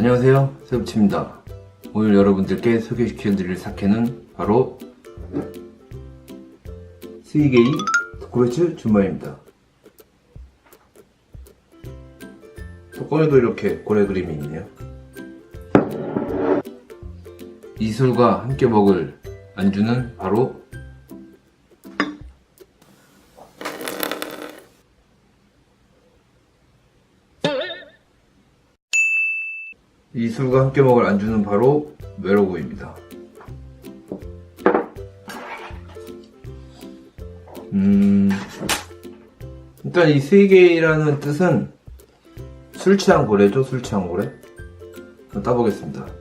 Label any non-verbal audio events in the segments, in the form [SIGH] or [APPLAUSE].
안녕하세요. 새우치입니다. 오늘 여러분들께 소개시켜드릴 사케는 바로 스위게이 스코베츠 준마입니다. 뚜껑에도 이렇게 고래 그림이 있네요. 이술과 함께 먹을 안주는 바로 이 술과 함께 먹을 안주는 바로 메로고입니다. 음, 일단 이 스이게이라는 뜻은 술 취한 고래죠, 술 취한 고래. 따보겠습니다.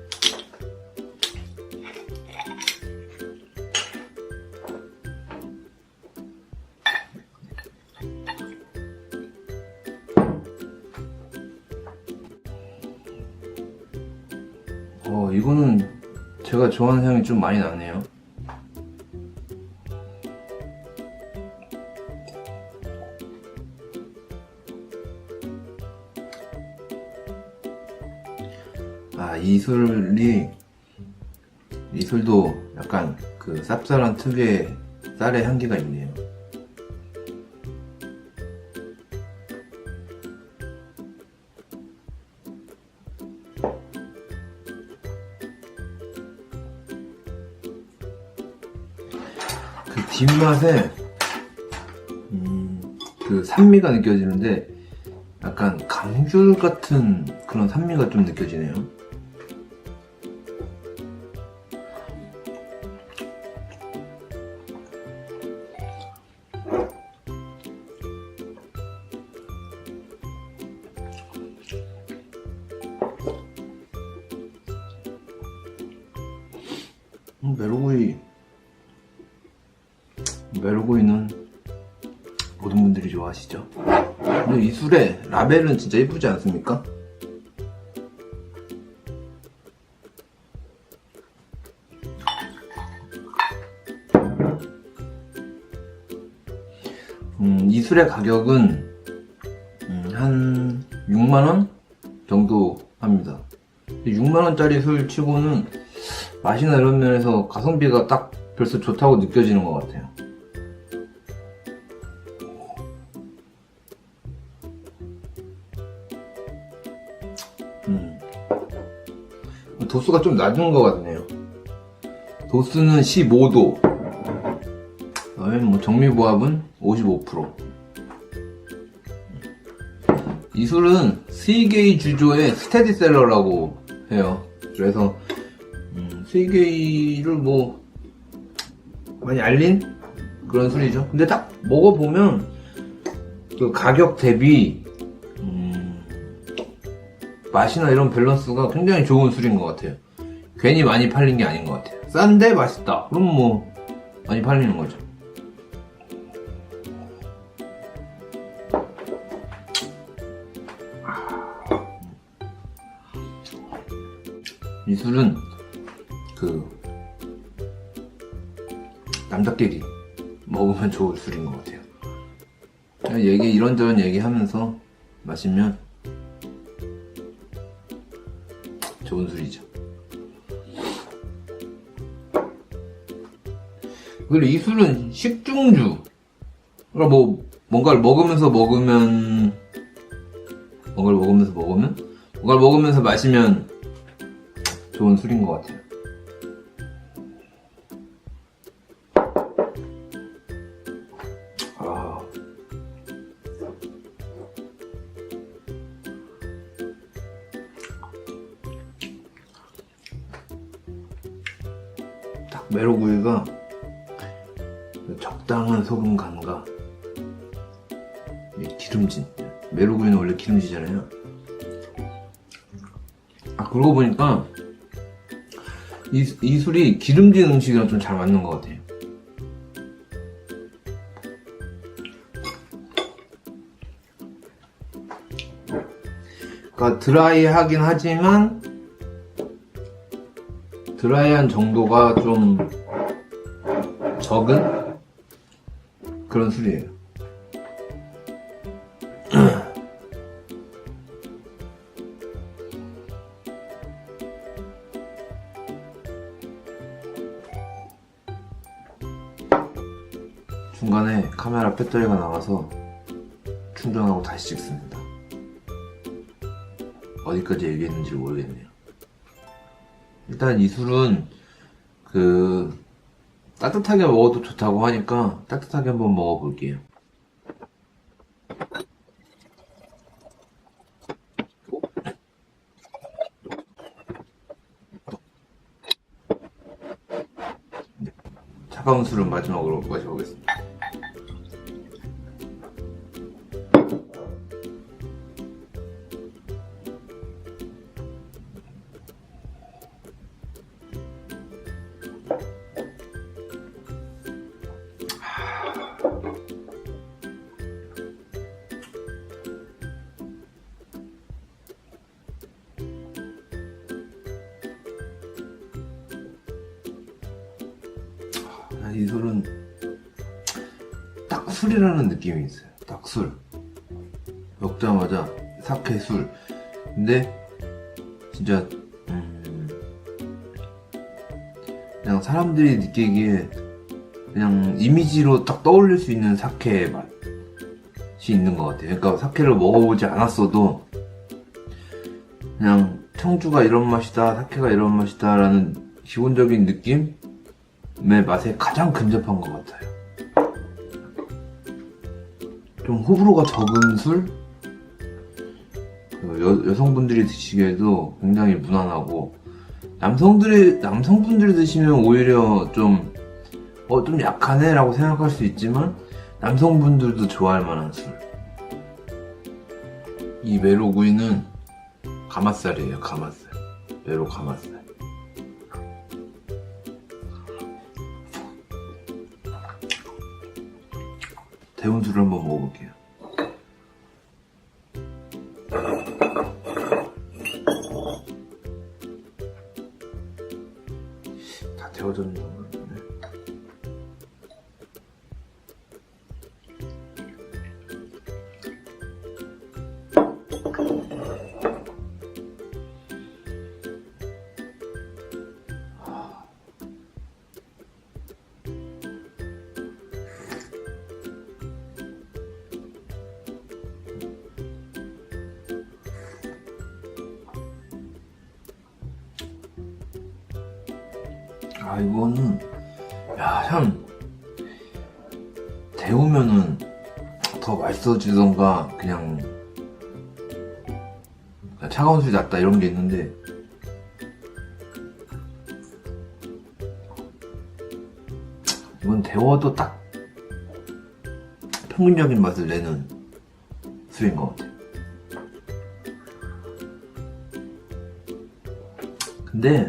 좋아하는 향이 좀 많이 나네요. 아, 이 술이, 이 술도 약간 그 쌉쌀한 특유의 쌀의 향기가 있네요. 뒷맛에 음, 그 산미가 느껴지는데 약간 강귤 같은 그런 산미가 좀 느껴지네요. 음, 메로구이 메로구이는 모든 분들이 좋아하시죠. 근데 이 술에 라벨은 진짜 예쁘지 않습니까? 음, 이 술의 가격은 음, 한 6만원 정도 합니다. 6만원짜리 술 치고는 맛이나 이런 면에서 가성비가 딱 벌써 좋다고 느껴지는 것 같아요. 도수가 좀 낮은 것 같네요. 도수는 15도. 그다음에 뭐 정미보합은 55%. 이 술은 스이게이 주조의 스테디셀러라고 해요. 그래서 음, 스이게이를 뭐 많이 알린 그런 술이죠. 근데 딱 먹어보면 그 가격 대비 음, 맛이나 이런 밸런스가 굉장히 좋은 술인 것 같아요. 괜히 많이 팔린 게 아닌 것 같아요. 싼데 맛있다. 그럼 뭐 많이 팔리는 거죠. 이 술은 그 남자끼리 먹으면 좋을 술인 것 같아요. 그냥 얘기 이런저런 얘기하면서 마시면 좋은 술이죠. 그리고 이 술은 식중주. 그러니까 뭐 뭔가를 먹으면서 먹으면 뭔가를 먹으면서 먹으면 뭔가를 먹으면서 마시면 좋은 술인 것 같아요. 메로구이가 그 적당한 소금 간과 이 기름진 메로구이는 원래 기름지잖아요. 아 그러고 보니까 이, 이 술이 기름진 음식이랑 좀 잘 맞는 것 같아요. 그러니까 드라이하긴 하지만 드라이한 정도가 좀 적은 그런 술이에요. [CLEARS THROAT] 중간에 카메라 배터리가 나가서 충전하고 다시 찍습니다. 어디까지 얘기했는지 모르겠네요. 일단 이 술은 그 따뜻하게 먹어도 좋다고 하니까 따뜻하게 한번 먹어볼게요. 차가운 술을 마지막으로 마셔보겠습니다. 딱 술이라는 느낌이 있어요. 딱 술. 먹자마자 사케 술. 근데 진짜 음, 그냥 사람들이 느끼기에 그냥 이미지로 딱 떠올릴 수 있는 사케 맛이 있는 것 같아요. 그러니까 사케를 먹어보지 않았어도 그냥 청주가 이런 맛이다, 사케가 이런 맛이다 라는 기본적인 느낌? 의 맛에 가장 근접한 것 같아요. 좀 호불호가 적은 술? 그 여, 여성분들이 드시기에도 굉장히 무난하고 남성들이 남성분들이 드시면 오히려 좀 어, 좀 약하네 라고 생각할 수 있지만 남성분들도 좋아할 만한 술. 이 메로구이는 가마살이에요, 가마살. 메로 가마살. 대운술을 한번 먹어볼게요. 다 데워졌나 모르 아 이거는 야참. 데우면은 더 맛있어지던가 그냥. 차가운 술이 낫다 이런 게 있는데. 이건 데워도 딱 평균적인 맛을 내는 술인 것 같아. 근데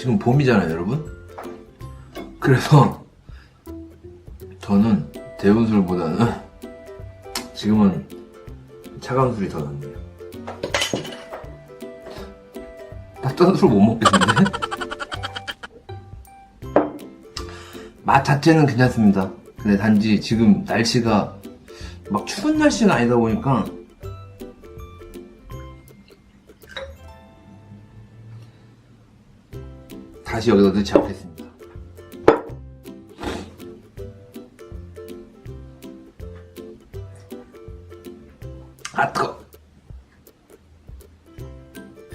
지금 봄이잖아요, 여러분. 그래서 저는 데운 술보다는 지금은 차가운 술이 더 낫네요. 따뜻한 술 못 먹겠는데? [LAUGHS] 맛 자체는 괜찮습니다. 근데 단지 지금 날씨가 막 추운 날씨가 아니다 보니까 다시 여기다 넣지 않겠습니다. 아, 뜨거!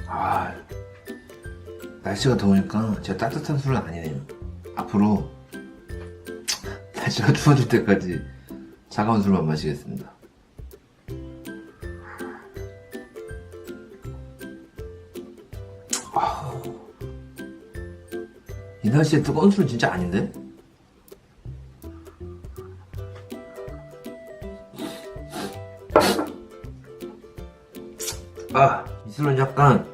아, 날씨가 더우니까 제가 따뜻한 술은 아니네요. 앞으로 날씨가 [LAUGHS] 추워질 때까지 차가운 술만 마시겠습니다. 날씨에 뜨거운 술은 진짜 아닌데? 아, 이 술은 약간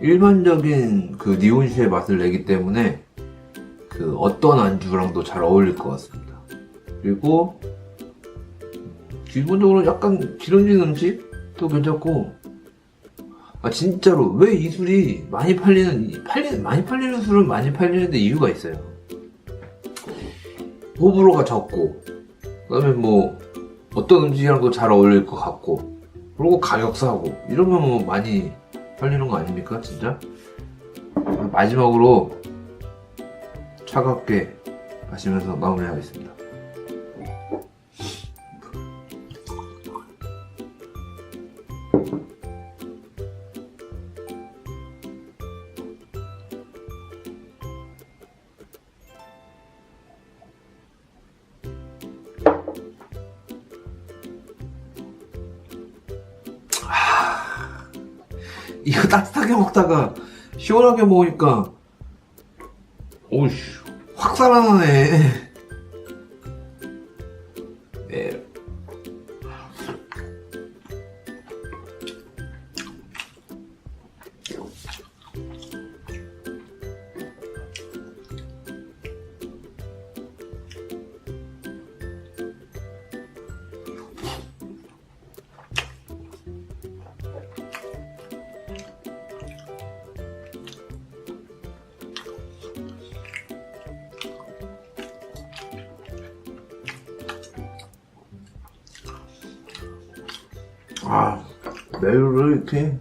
일반적인 그 니온슈의 맛을 내기 때문에 그 어떤 안주랑도 잘 어울릴 것 같습니다. 그리고 음, 기본적으로 약간 기름진 음식도 괜찮고 아 진짜로 왜 이 술이 많이 팔리는 팔리 많이 팔리는 술은 많이 팔리는데 이유가 있어요. 호불호가 적고 그다음에 뭐 어떤 음식이랑도 잘 어울릴 것 같고 그리고 가격 싸고 이러면 뭐 많이 팔리는 거 아닙니까 진짜? 마지막으로 차갑게 마시면서 마무리하겠습니다. 이거 따뜻하게 먹다가 시원하게 먹으니까 오우씨 확 살아나네 네. 아 매우를 이렇게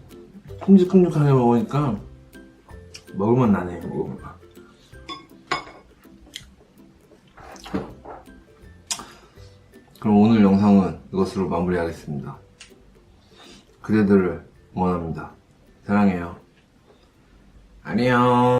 큼직큼직하게 먹으니까 먹을만 나네 먹어볼까 그럼 오늘 영상은 이것으로 마무리하겠습니다. 그대들을 응원합니다. 사랑해요. 안녕